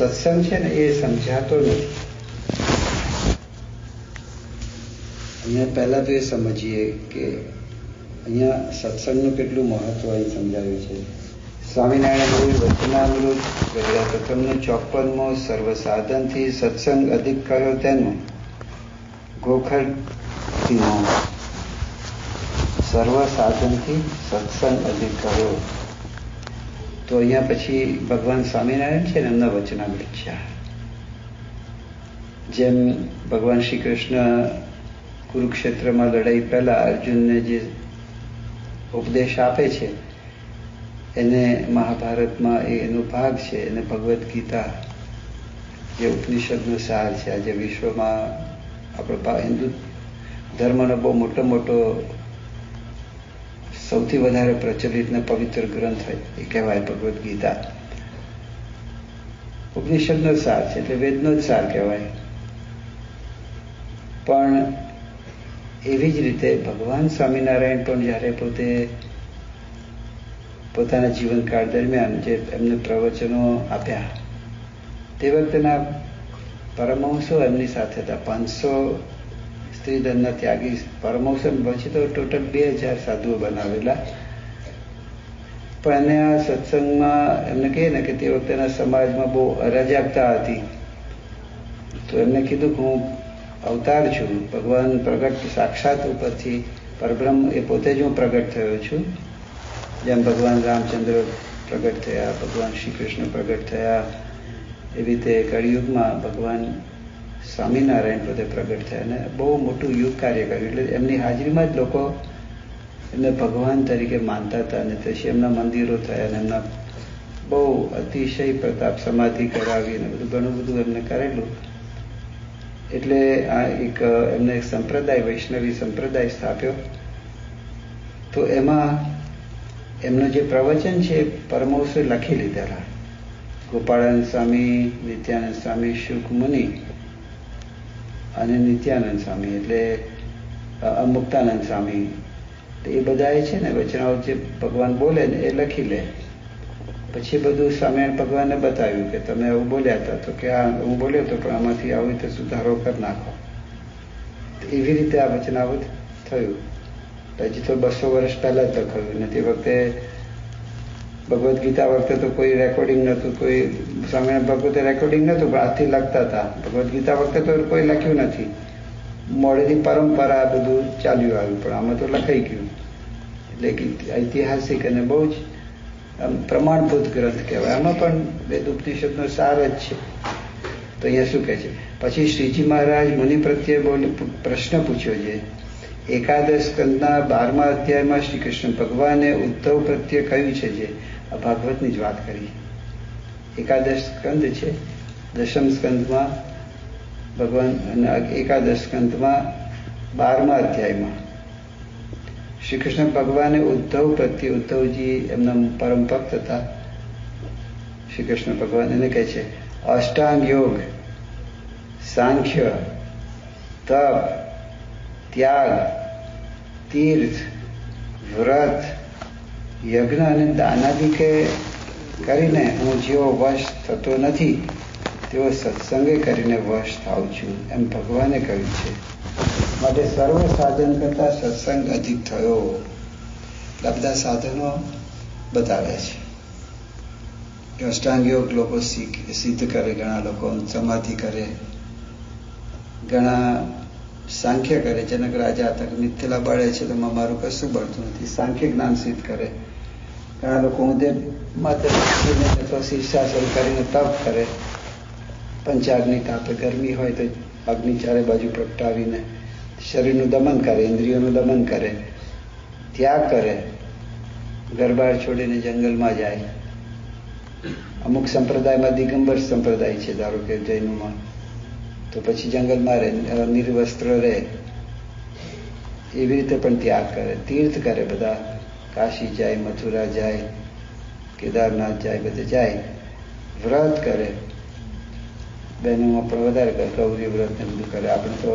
સત્સંગ છે ને, એ સમજાતો નથી. અહીંયા પહેલા તો એ સમજીએ કે અહીંયા સત્સંગનું કેટલું મહત્વ અહીં સમજાવ્યું છે. સ્વામિનારાયણ વચનામૃત, ગઢડા પ્રથમનો ચોપનમો સર્વ સાધનથી સત્સંગ અધિક કર્યો તેનું. ગોખરતીનો સર્વ સાધનથી સત્સંગ અધિક કર્યો. તો અહીંયા પછી ભગવાન સ્વામિનારાયણ છે ને, એમના વચનામૃત છે જેમ ભગવાન શ્રી કૃષ્ણ કુરુક્ષેત્રમાં લડાઈ પહેલા અર્જુનને જે ઉપદેશ આપે છે, એને મહાભારતમાં એનો ભાગ છે, એને ભગવદ્ ગીતા જે ઉપનિષદનો સાર છે. આજે વિશ્વમાં આપણો હિન્દુ ધર્મનો બહુ મોટો મોટો સૌથી વધારે પ્રચલિત ને પવિત્ર ગ્રંથ એ કહેવાય ભગવદ્ ગીતા. ઉપનિષદનો સાર છે, એટલે વેદનો જ સાર કહેવાય. પણ એવી જ રીતે ભગવાન સ્વામિનારાયણ પણ જ્યારે પોતે પોતાના જીવનકાળ દરમિયાન જે એમને પ્રવચનો આપ્યા, તે વખતેના પરમહંસો એમની સાથે હતા. પાંચસો સ્ત્રીધનના ત્યાગી પરમહંસો પછી તો ટોટલ બે હજાર સાધુઓ બનાવેલા. પણ એને આ સત્સંગમાં એમને કહીએ ને કે તે વખતેના સમાજમાં બહુ અરાજકતા હતી. તો એમને કીધું કે હું અવતાર છું. ભગવાન પ્રગટ સાક્ષાત ઉપરથી પરબ્રહ્મ એ પોતે જ હું પ્રગટ થયો છું. જેમ ભગવાન રામચંદ્ર પ્રગટ થયા, ભગવાન શ્રી કૃષ્ણ પ્રગટ થયા, એવી રીતે કળિયુગમાં ભગવાન સ્વામિનારાયણ પોતે પ્રગટ થયા અને બહુ મોટું યુગ કાર્ય કર્યું. એટલે એમની હાજરીમાં જ લોકો એમને ભગવાન તરીકે માનતા હતા અને પછી એમના મંદિરો થયા અને એમના બહુ અતિશય પ્રતાપ સમાધિ કરાવી અને બધું ઘણું બધું એમને કરેલું. એટલે આ એક એમને એક સંપ્રદાય, વૈષ્ણવી સંપ્રદાય સ્થાપ્યો. તો એમાં એમનું જે પ્રવચન છે એ પરમહંસે લખી લીધેલા. ગોપાળાનંદ સ્વામી, નિત્યાનંદ સ્વામી, શુકમુનિ મુનિ અને નિત્યાનંદ સ્વામી એટલે અમુક્તાનંદ સ્વામી. એ બધાએ છે ને વચનાઓ જે ભગવાન બોલે ને એ લખી લે. પછી બધું સ્વામિનારાયણ ભગવાનને બતાવ્યું કે તમે આવું બોલ્યા હતા તો કે આ હું બોલ્યો હતો પણ આમાંથી આવી રીતે સુધારો કરી નાખો. એવી રીતે આ વચનાવત થયું. પછી તો બસો વર્ષ પહેલાં જ લખાયું ને તે વખતે ભગવદ્ ગીતા વખતે તો કોઈ રેકોર્ડિંગ નહોતું, કોઈ સ્વામિનારાયણ ભગવતે રેકોર્ડિંગ નહોતું, પણ હાથથી લખતા હતા. ભગવદ્ ગીતા વખતે તો કોઈ લખ્યું નથી. મોડેથી પરંપરા બધું ચાલ્યું આવ્યું, પણ આમાં તો લખાઈ ગયું. એટલે ઐતિહાસિક અને બહુ જ પ્રમાણભૂત ગ્રંથ કહેવાય. આમાં પણ વેદ ઉપનિષદનો સાર જ છે. તો અહીંયા શું કહે છે? પછી શ્રીજી મહારાજ મુનિ પ્રત્યે બોલી, પ્રશ્ન પૂછ્યો છે. એકાદશ કંદના બારમા અધ્યાયમાં શ્રી કૃષ્ણ ભગવાને ઉદ્ધવ પ્રત્યે કહ્યું છે જે ભાગવતની જ વાત કરી. એકાદશ સ્કંદ છે. દશમ સ્કંદમાં ભગવાન એકાદશ સ્કંદમાં બારમા અધ્યાયમાં. શ્રી કૃષ્ણ ભગવાને ઉદ્ધવ પ્રત્યે ઉદ્ધવજી એમના પરમ ભક્ત હતા. શ્રી કૃષ્ણ ભગવાન એને કહે છે, અષ્ટાંગ યોગ, સાંખ્ય, તપ, ત્યાગ, તીર્થ, વ્રત યજ્ઞ અને દાનાદિકે કરીને હું જેવો વશ થતો નથી, તેવો સત્સંગે કરીને વશ થાઉં છું, એમ ભગવાને કહ્યું છે. માટે સર્વ સાધન કરતા સત્સંગ અધિક થયો. આ બધા સાધનો બતાવે છે. અષ્ટાંગ યોગ લોકો સિદ્ધ કરે, ઘણા લોકો સમાધિ કરે. ઘણા સાંખ્ય કરે, જનક રાજા તક મિથિલા બળે છે, તો મારું કશું બળતું નથી. સાંખ્ય જ્ઞાન સિદ્ધ કરે. ઘણા લોકો ઉદય માત્ર શીર્ષાસન કરીને તપ કરે. પંચાગ્નિ તાપે ગરમી હોય તો અગ્નિ ચારે બાજુ પ્રગટાવીને શરીરનું દમન કરે, ઇન્દ્રિયોનું દમન કરે, ત્યાગ કરે. ગરબાર છોડીને જંગલમાં જાય. અમુક સંપ્રદાયમાં દિગંબર સંપ્રદાય છે, ધારો કે જૈનોમાં. તો પછી જંગલમાં રહે નિર્વસ્ત્ર રહે એવી રીતે પણ ત્યાગ કરે તીર્થ કરે બધા કાશી જાય મથુરા જાય કેદારનાથ જાય બધે જાય વ્રત કરે બહેનોમાં પણ વધારે કરે ગૌરી વ્રત ને બધું કરે આપણે તો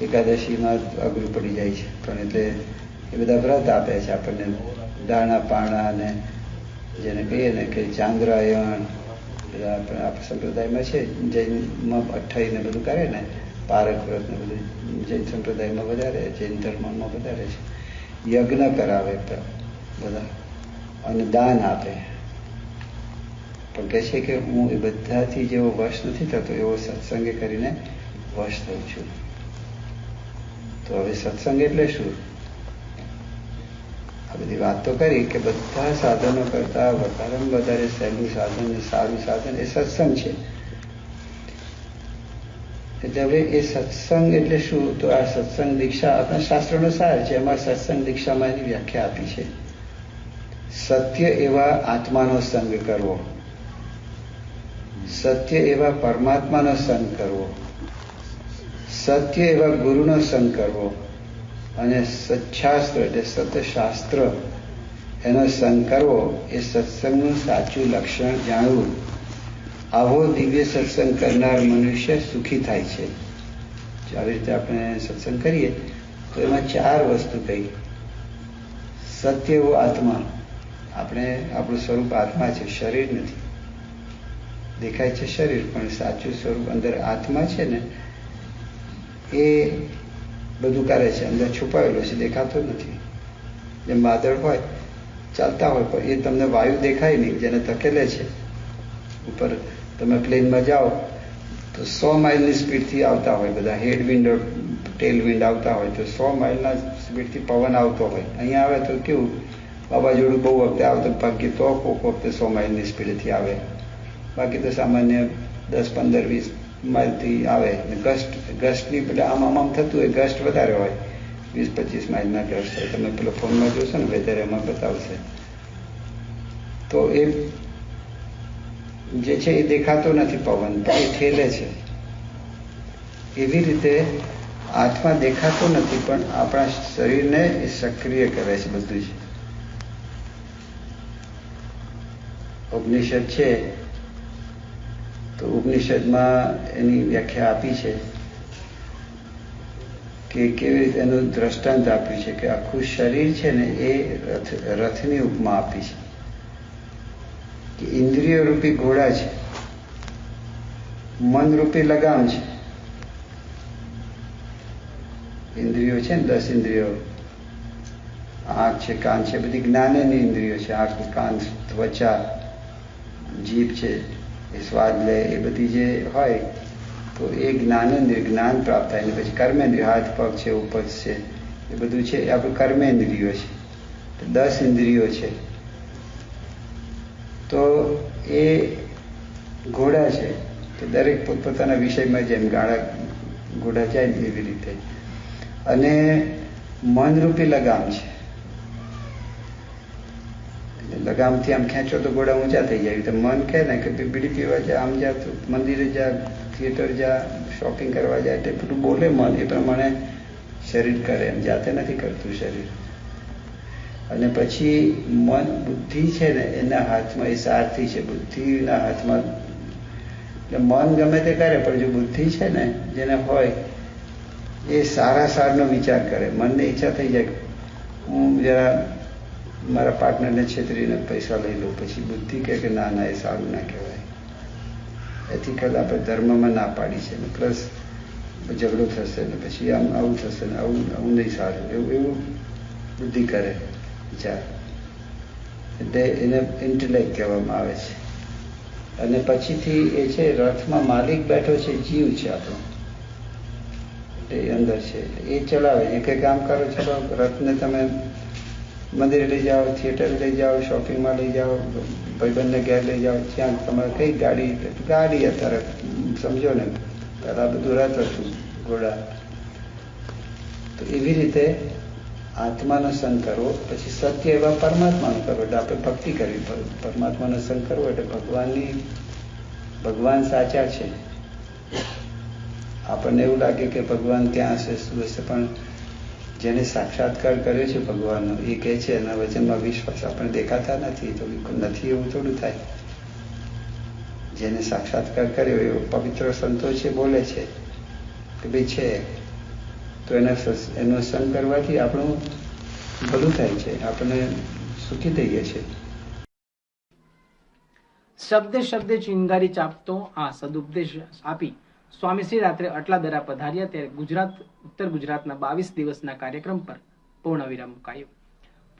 એકાદશીમાં અઘરું પડી જાય છે પણ એટલે એ બધા વ્રત આપે છે આપણને દાણા પાણા ને જેને કહીએ ને કે ચાંદ્રાયણ આપણા સંપ્રદાયમાં છે. જૈનમાં અઠ્ઠાઈને બધું કરે ને, પારક વ્રત બધું. જૈન સંપ્રદાયમાં વધારે, જૈન ધર્મમાં વધારે છે. યજ્ઞ કરાવે બધા અને દાન આપે. પણ કહે છે કે હું એ બધાથી જેવો વશ નથી થતો, એવો સત્સંગે કરીને વશ થઉં છું. તો હવે સત્સંગ એટલે શું? આ બધી વાત કરી કે બધા સાધનો કરતા વધારેમાં વધારે સહેલું સાધન સારું સાધન એ સત્સંગ છે. હવે એ સત્સંગ એટલે શું? તો આ સત્સંગ દીક્ષા આપણા શાસ્ત્રોનો સાર છે. એમાં સત્સંગ દીક્ષામાં એની વ્યાખ્યા આપી છે. સત્ય એવા આત્માનો સંગ કરવો. સત્ય એવા પરમાત્માનો સંગ કરવો. સત્ય એવા ગુરુનો સંગ કરવો. અને સચ્છાસ્ત્ર એટલે સતશાસ્ત્ર એનો સંગ કરવો એ સત્સંગનું સાચું લક્ષણ જાણવું. આવો દિવ્ય સત્સંગ કરનાર મનુષ્ય સુખી થાય છે. આવી રીતે આપણે સત્સંગ કરીએ, તો એમાં ચાર વસ્તુ કહી. સત્ય એવો આત્મા. આપણે, આપણું સ્વરૂપ આત્મા છે, શરીર નથી. દેખાય છે શરીર, પણ સાચું સ્વરૂપ અંદર આત્મા છે ને, એ બધું કરે છે. અંદર છુપાયેલું છે. દેખાતું નથી. જેમ વાદળ હોય, ચાલતા હોય, પણ એ તમને વાયુ દેખાય નહીં, જેને ધકેલે છે. ઉપર તમે પ્લેનમાં જાઓ, તો સો માઇલની સ્પીડથી આવતા હોય બધા. હેડ વિન્ડ, ટેલ વિન્ડ આવતા હોય, તો સો માઇલના સ્પીડથી પવન આવતો હોય. અહીંયા આવે તો કેવું? વાવાઝોડું બહુ વખતે આવતું ભાગ્ય તો કોક વખતે સો માઇલની સ્પીડથી આવે. બાકી તો સામાન્ય દસ, પંદર, વીસ માઇલથી આવે. ને ગસ્ટ, ગસ્ટની પેલા આમ આમ આમ થતું હોય, ગસ્ટ વધારે હોય. વીસ પચીસ માઇલના ગસ્ટ હોય. તમે પેલો ફોનમાં જોશો ને વેધર એમાં બતાવશે. તો એ જે છે એ દેખાતો નથી પવન, પણ એ ઠેલે છે. એવી રીતે આત્મા દેખાતો નથી, પણ આપણા શરીરને એ સક્રિય કરે છે બધું જ. ઉપનિષદ છે ઉપનિષદમાં એની વ્યાખ્યા આપી છે કે કેવી રીતે એનું દ્રષ્ટાંત આપ્યું છે કે આખું શરીર છે ને એ રથ, રથની ઉપમા આપી છે. કે ઇન્દ્રિય રૂપી ઘોડા છે. મન રૂપી લગામ છે. ઇન્દ્રિયો છે ને, દસ ઇન્દ્રિયો. આંખ છે, કાન છે, બધી જ્ઞાનની ઇન્દ્રિયો છે. આંખ, કાન, ત્વચા, જીભ છે. એ સ્વાદ લે એ બધી જે હોય તો એ જ્ઞાનેન્દ્રિય જ્ઞાન પ્રાપ્ત થાય ને પછી કર્મેન્દ્રિય હાથ પગ છે ઉપજ છે એ બધું છે એ આપણું કર્મેન્દ્રિયો છે દસ ઇન્દ્રિયો છે તો એ ઘોડા છે કે દરેક પોતપોતાના વિષયમાં જેમ ગાળા ઘોડા જાય એવી રીતે। અને મનરૂપી લગામ છે. લગામથી આમ ખેંચો તો ઘોડા ઊંચા થઈ જાય. તો મન કહે ને કે બીડી પીવા જા, આમ જા મંદિરે જા થિયેટર જા શોપિંગ કરવા જાય તે બધું બોલે મન. એ પ્રમાણે શરીર કરે. એમ જાતે નથી કરતું શરીર. અને પછી મન બુદ્ધિ છે ને, એના હાથમાં એ સારથી છે. બુદ્ધિના હાથમાં એટલે મન ગમે તે કરે, પણ જો બુદ્ધિ છે ને, જેને હોય, એ સારા સારનો વિચાર કરે. મનને ઈચ્છા થઈ જાય હું જરા મારા પાર્ટનરને છેતરીને પૈસા લઈ લઉં પછી બુદ્ધિ કહે કે ના ના, એ સારું ના કહેવાય. એથિકલ આપણે ધર્મમાં ના પાડી છે ને પ્લસ ઝઘડો થશે ને, પછી આમ આવું થશે ને, આવું આવું નહીં સારું. એવું એવું બુદ્ધિ કરે વિચાર. એટલે એને ઇન્ટેલેક્ટ કહેવામાં આવે છે. અને પછીથી એ છે, રથમાં માલિક બેઠો છે, જીવ છે આપણો. એટલે અંદર છે. એ ચલાવે. એ કંઈ કામ કરો ચલો રથને તમે મંદિરે લઈ જાઓ થિયેટર લઈ જાઓ શોપિંગમાં લઈ જાઓ, ભાઈબંધને ઘેર લઈ જાઓ ત્યાં તમારે કઈ ગાડી ગાડી અત્યારે, સમજો ને, પહેલાં બધું રહેતું હતું, ઘોડા. તો એવી રીતે આત્માનો સંગ કરવો પછી સત્ય એવા પરમાત્માનો કરવો, એટલે આપણે ભક્તિ કરવી પરમાત્માનો સંગ કરવો એટલે ભગવાનની, ભગવાન સાચા છે. આપણને એવું લાગે કે ભગવાન ત્યાં હશે, શું હશે, પણ જેને સાક્ષાત્કાર કર્યો છે ભગવાનનો, એ કહે છે, એના વચનમાં વિશ્વાસ આપણે દેખાતા નથી, તો નથી એવું થોડું થાય. જેને સાક્ષાત્કાર કર્યો, એવો પવિત્ર સંતો છે, બોલે છે કે ભાઈ છે. તો એના એનો સંગ કરવાથી આપણું ભલું થાય છે આપણે સુખી થઈએ છીએ શબ્દે શબ્દે ચિંગારી ચાપતો આ સદુપદેશ આપી સ્વામી શ્રી રાત્રે અટલાદરા પધાર્યા ત્યારે ગુજરાત, ઉત્તર ગુજરાતના બાવીસ દિવસના કાર્યક્રમ પર પૂર્ણ વિરામ મુકાયો.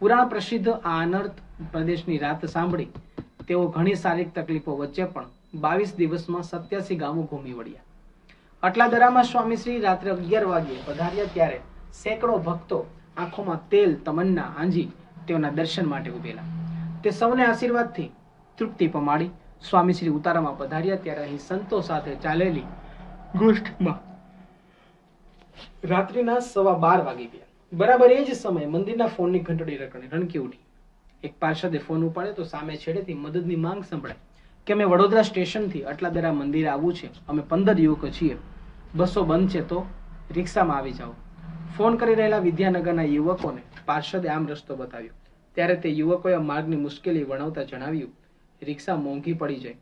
પુરાણ પ્રસિદ્ધ આ અનર્થ પ્રદેશની રાત સાંભળી તેઓ ઘણી શારીરિક તકલીફો વચ્ચે પણ બાવીસ દિવસમાં સત્યાસી ગામો ઘૂમી વળ્યા. અટલાદરામાં સ્વામીશ્રી રાત્રે અગિયાર વાગ્યે પધાર્યા ત્યારે સેંકડો ભક્તો આંખોમાં તેલ, તમન્ના આંજી તેઓના દર્શન માટે ઉભેલા. તે સૌને આશીર્વાદથી તૃપ્તિ પમાડી સ્વામીશ્રી ઉતારામાં પધાર્યા ત્યારે અહીં સંતો સાથે ચાલેલી ગોષ્ઠીમાં. રાત્રિના સવા બાર વાગી ગયા. બરાબર એ જ સમયે મંદિરના ફોનની ઘંટડી રકણે રણકી ઉઠી. એક પાર્ષદે ફોન ઉપાડ્યો તો સામે છેડેથી મદદની માંગ સંભળાય કે અમે વડોદરા સ્ટેશનથી અટલાદરા મંદિર આવવું છે. અમે પંદર યુવકો છીએ. બસો બંધ છે તો રિક્ષામાં આવી જાઓ. ફોન કરી રહેલા વિદ્યાનગરના યુવકોને પાર્ષદે આમ રસ્તો બતાવ્યો. ત્યારે તે યુવકોએ માર્ગની મુશ્કેલી વર્ણવતા જણાવ્યું, રિક્ષા મોંઘી પડી જાય.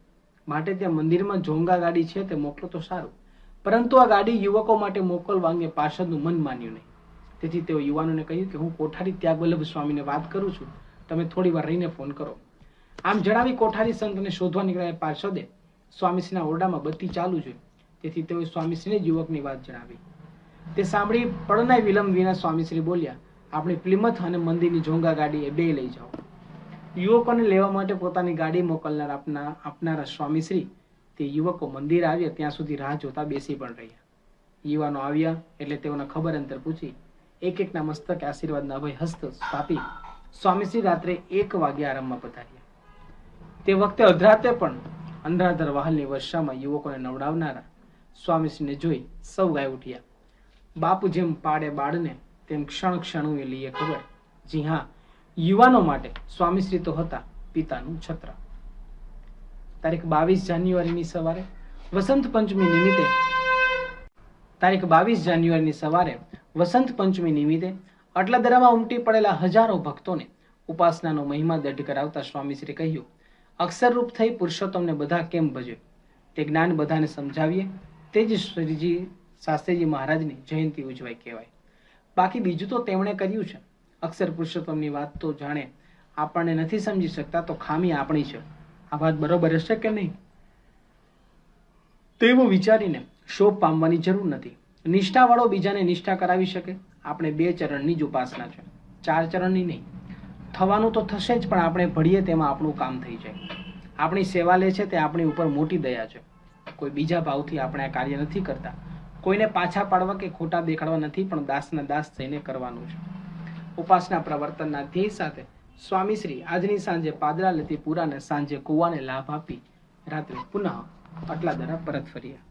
માટે ત્યાં મંદિરમાં જોંગા ગાડી છે, તે મોકલો તો સારું. પરંતુ આ ગાડી યુવકો માટે મોકલવા અંગે પાર્ષદનું મન માન્યું નહીં. તેથી તેઓ યુવાનોને કહ્યું કે હું કોઠારી ત્યાગવલ્લભ સ્વામીને વાત કરું છું. તમે થોડી વાર રહીને ફોન કરો. આમ જણાવી કોઠારી સંતને શોધવા નીકળ્યા પાર્ષદે સ્વામીશ્રીના ઓરડામાં બત્તી ચાલુ છે તેથી તેઓએ સ્વામીશ્રીને જ યુવકની વાત જણાવી. તે સાંભળી પડનાય વિલંબ વિના સ્વામીશ્રી બોલ્યા, આપણે પ્લિમથ અને મંદિરની જોંગા ગાડી એ બે લઈ જાઓ. યુવકોને લેવા માટે પોતાની ગાડી મોકલનાર આપના, આપનારા સ્વામીશ્રી તે યુવકો મંદિર આવ્યા, ત્યાં સુધી રાહ જોતા બેસી પણ રહ્યા. યુવાનો આવ્યા એટલે તેઓને ખબર અંતર પૂછી એક એકના મસ્તકે આશીર્વાદના અભય હસ્ત સ્થાપી, સ્વામીશ્રી રાત્રે એક વાગે આરામમાં પધાર્યા. તે વખતે અધરાતે પણ અંધાધર વાહલની વર્ષામાં યુવકોને નવડાવનારા સ્વામીશ્રીને જોઈ સૌ ગાય ઉઠ્યા. બાપુ જેમ પાડે બાળને, તેમ ક્ષણ ક્ષણુએ લઈએ ખબર. જી હા, યુવાનો માટે સ્વામીશ્રી તો હતા, પિતાનું છત્ર. તારીખ બાવીસ જાન્યુઆરીની સવારે, વસંત પંચમી નિમિત્તે, તારીખ બાવીસ જાન્યુઆરીની સવારે, વસંત પંચમી નિમિત્તે અટલાદરામાં ઉમટી પડેલા હજારો ભક્તોને ઉપાસનાનો મહિમા દઢ કરાવતા સ્વામીશ્રી કહ્યું, અક્ષરરૂપ થઈ પુરુષોત્તમને બધા કેમ ભજે? તે જ્ઞાન બધાને સમજાવીએ, તે જ શ્રીજી શાસ્ત્રીજી મહારાજની જયંતિ ઉજવાય કહેવાય. બાકી બીજું તો તેમણે કર્યું છે. અક્ષર પુરુષોત્તમની વાત તો જાણે આપણને નથી સમજી શકતા, તો ખામી આપણી છે. આ વાત બરોબર હશે કે નહીં? તેવું વિચારીને શોભ પામવાની જરૂર નથી. નિષ્ઠાવાળો બીજાને નિષ્ઠા કરાવી શકે. આપણે બે ચરણની જ ઉપાસના છે. ચાર ચરણની નહીં. થવાનું તો થશે જ, પણ આપણે ભળીએ તેમાં આપણું કામ થઈ જાય. આપણી સેવા લે છે તે આપણી ઉપર મોટી દયા છે. કોઈ બીજા ભાવથી આપણે આ કાર્ય નથી કરતા. કોઈને પાછા પાડવા કે ખોટા દેખાડવા નથી, પણ દાસના દાસ થઈને કરવાનું છે. ઉપાસના પ્રવર્તનના ધ્યેય સાથે સ્વામીશ્રી આજની સાંજે પાદરા લતીપુરાને સાંજે કુવાને લાભ આપી રાત્રે પુનઃ અટલાદરા પરત ફર્યા.